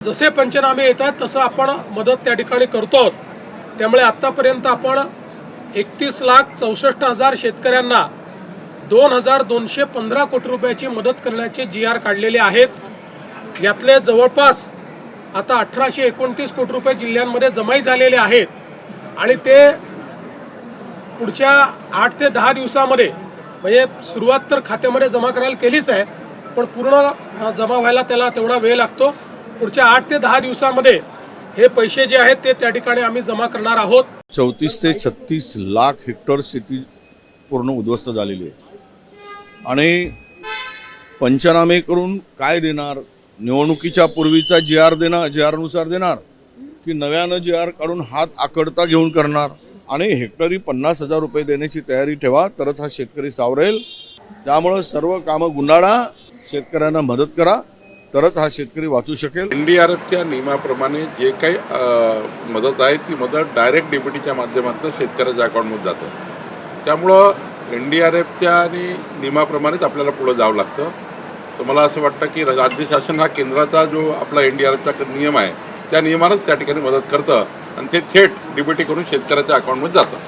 जसे पंचनामे येतात तसं आपण मदत त्या ठिकाणी करतो त्यामुळे आत्तापर्यंत आपण एकतीस लाख चौसष्ट हजार शेतकऱ्यांना दोन हजार दोनशे पंधरा कोटी रुपयाची मदत करण्याचे जी आर काढलेले आहेत. यातले जवळपास आता अठराशे एकोणतीस कोटी रुपये जिल्ह्यांमध्ये जमाई झालेले आहेत. आणि ते पुढच्या आठ ते दहा दिवसामध्ये म्हणजे सुरुवात तर खात्यामध्ये जमा करायला केलीच आहे पण पूर्ण जमा व्हायला त्याला तेवढा वेळ लागतो. पुढच्या आठ ते दहा दिवसामध्ये हे पैसे जे आहेत ते त्या ठिकाणी आम्ही जमा करणार आहोत. चौतीस ते छत्तीस लाख हेक्टर शेती पूर्ण उद्ध्वस्त झालेली आहे. आणि पंचनामे करून काय देणार? निवडणुकीच्या पूर्वीचा जी आर देणार जी आरनुसार देणार की नव्यानं जी आर काढून हात आकडता घेऊन करणार? आणि हेक्टरी पन्नास हजार रुपये देण्याची तयारी ठेवा तरच हा शेतकरी सावरेल. त्यामुळं सर्व कामं गुंडाळा शेतकऱ्यांना मदत करा. तरच हा शेतकरी वाचू शकेल. एन डी आर एफच्या नियमाप्रमाणे जे काही मदत आहे ती मदत डायरेक्ट डीबीटीच्या माध्यमातून शेतकऱ्याच्या अकाउंटमध्ये जातं. त्यामुळं एन डी आर एफच्या आणि नियमाप्रमाणेच आपल्याला पुढं जावं लागतं. तर मला असं वाटतं की राज्य शासन हा केंद्राचा जो आपला एन डी आर एफचा नियम आहे त्या नियमानंच त्या ठिकाणी मदत करतं. आणि ते थेट डीबीटी करून शेतकऱ्याच्या अकाउंटमध्ये जातं.